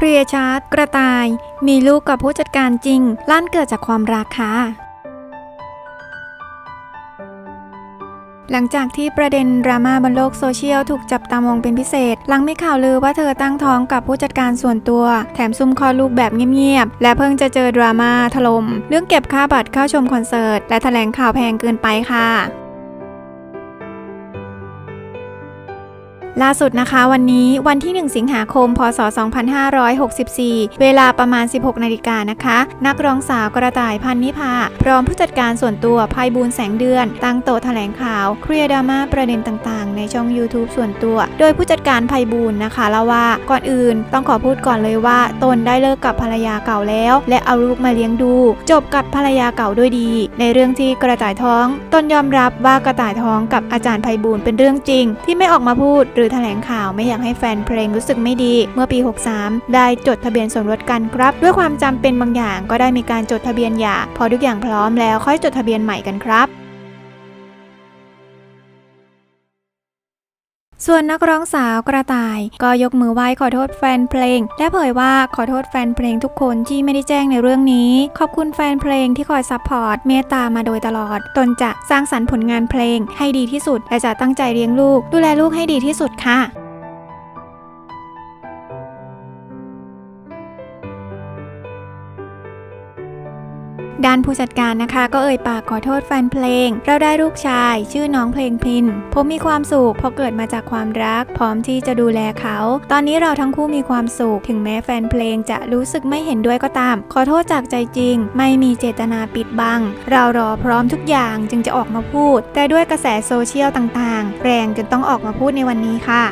เคลียร์ชาร์ตกระต่าย มีลูกกับผู้จัดการจริง ลั่นเกิดจากความรักค่ะ หลังจากที่ประเด็นดราม่าบนโลกโซเชียลถูกจับตามองเป็นพิเศษ หลังมีข่าวลือว่าเธอตั้งท้องกับผู้จัดการส่วนตัว แถมซุ่มคลอดลูกแบบเงียบๆ และเพิ่งจะเจอดราม่าถล่มเรื่องเก็บค่าบัตรเข้าชมคอนเสิร์ต และแถลงข่าวแพงเกินไปค่ะ ล่าสุดนะคะวันนี้วันที่ 1 สิงหาคม พศ 2564 เวลาประมาณ 16 นาฬิกานะคะ นักร้องสาวกระต่ายพันนิพาพร้อมผู้จัดการส่วนตัวภัยบูลแสงเดือน ตั้งโต๊ะแถลงข่าว เคลียร์ดราม่าประเด็นต่างๆ ในช่อง YouTube ส่วนตัว โดยผู้จัดการภัยบูลนะคะเล่าว่าก่อนอื่นต้องขอพูดก่อนเลยว่า ตนได้เลิกกับภรรยาเก่าแล้ว และเอาลูกมาเลี้ยงดู จบกับภรรยาเก่าด้วยดี ในเรื่องที่กระต่ายท้อง ตนยอมรับว่ากระต่ายท้องกับอาจารย์ภัยบูลเป็นเรื่องจริง ที่ไม่ออกมาพูดหรือแถลงข่าวไม่อยากให้แฟนเพลงรู้สึกไม่ดี เมื่อปี 63 ได้จดทะเบียนสมรสกันครับ ด้วยความจำเป็นบางอย่างก็ได้มีการจดทะเบียนหย่าพอทุกอย่างพร้อมแล้วค่อยจดทะเบียนใหม่กันครับ ส่วนนักร้องสาวกระต่ายก็ยกมือไหว้ขอโทษแฟนเพลง และเผยว่าขอโทษแฟนเพลงทุกคนที่ไม่ได้แจ้งในเรื่องนี้ ขอบคุณแฟนเพลงที่คอยซัพพอร์ตเมตตามาโดยตลอด ตนจะสร้างสรรค์ผลงานเพลงให้ดีที่สุด และจะตั้งใจเลี้ยงลูก ดูแลลูกให้ดีที่สุดค่ะ ด้านผู้จัดการนะคะก็เอ่ยปากขอโทษแฟนเพลง เราได้ลูกชาย ชื่อน้องเพลงพิน ผมมีความสุขเพราะเกิดมาจากความรัก พร้อมที่จะดูแลเขา ตอนนี้เราทั้งคู่มีความสุข ถึงแม้แฟนเพลงจะรู้สึกไม่เห็นด้วยก็ตาม ขอโทษจากใจจริง ไม่มีเจตนาปิดบัง เรารอพร้อมทุกอย่างจึงจะออกมาพูด แต่ด้วยกระแสโซเชียลต่างๆ แรงจนต้องออกมาพูดในวันนี้ค่ะ